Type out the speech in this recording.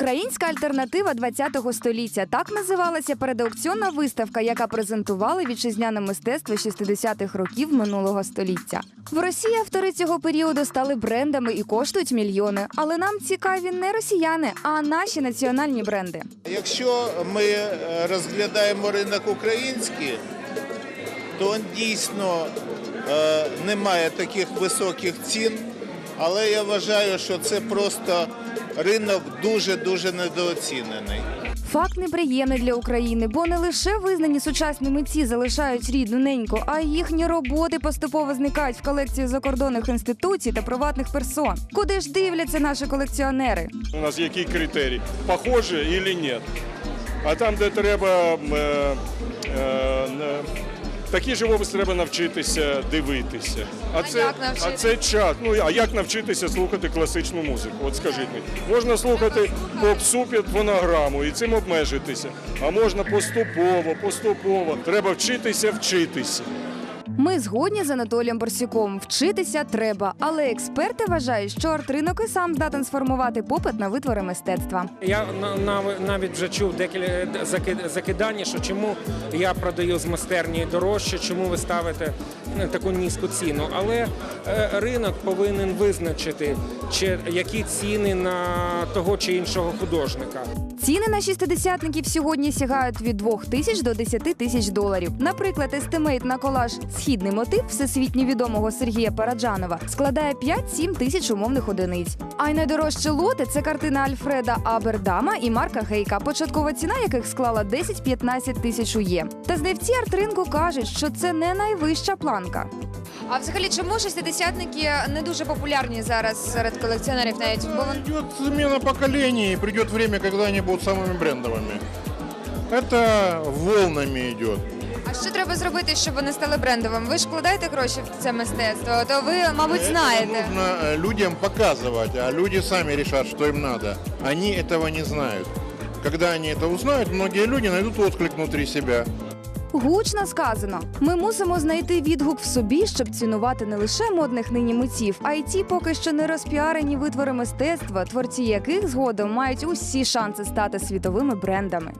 Українська альтернатива 20-го століття так називалася передаукціонна виставка, яка презентувала вітчизняне мистецтво 60-х років минулого століття. В Росії автори цього періоду стали брендами і коштують мільйони. Але нам цікаві не росіяни, а наші національні бренди. Якщо ми е, розглядаємо ринок український, то дійсно е, немає таких високих цін, але я вважаю, що це просто ринок дуже-дуже недооцінений. Факт неприємний для України, бо не лише визнані сучасні митці залишають рідну неньку, а й їхні роботи поступово зникають в колекції закордонних інституцій та приватних персон. Куди ж дивляться наші колекціонери? У нас який критерій? Похоже или нет? А там, де треба е, е, такий живопис треба навчитися дивитися. А, це, як а це час. Ну а як навчитися слухати класичну музику? От скажіть мені, можна слухати попсу під фонограму і цим обмежитися. А можна поступово, поступово. Треба вчитися, вчитися. Ми згодні з Анатолієм Борсюком. Вчитися треба, але експерти вважають, що арт-ринок і сам здатен сформувати попит на витвори мистецтва. Я на- навіть вже чув декілька закидання, що чому я продаю з майстерні дорожче, чому ви ставите е, таку низьку ціну. Але е, ринок повинен визначити, чи які ціни на того чи іншого художника. Ціни на шістидесятників сьогодні сягають від 2 тисяч до 10 тисяч доларів. Наприклад, естимейт на колаж Східний мотив всесвітньо відомого Сергія Параджанова складає 5-7 тисяч умовних одиниць. А й найдорожчі лоти це картина Альфреда Абердама і Марка Гейка, початкова ціна яких склала 10-15 тисяч ує. Та знавці арт-ринку кажуть, що це не найвища планка. А взагалі, чому шестидесятники не дуже популярні зараз серед колекціонерів навіть? Бо вон- Идет замена поколений, и придет время, когда они будут самыми брендовыми. Это волнами идет. а що треба зробити, щоб вони стали брендовими? Ви ж вкладаєте гроші в це мистецтво, то ви, мабуть, Это знаєте. нужно э, людям показывать, а люди сами решат, что им надо. Они этого не знают. Когда они это узнают, многие люди найдут отклик внутри себя. Гучно сказано. Ми мусимо знайти відгук в собі, щоб цінувати не лише модних нині митців, а й ті поки що не розпіарені витвори мистецтва, творці яких згодом мають усі шанси стати світовими брендами.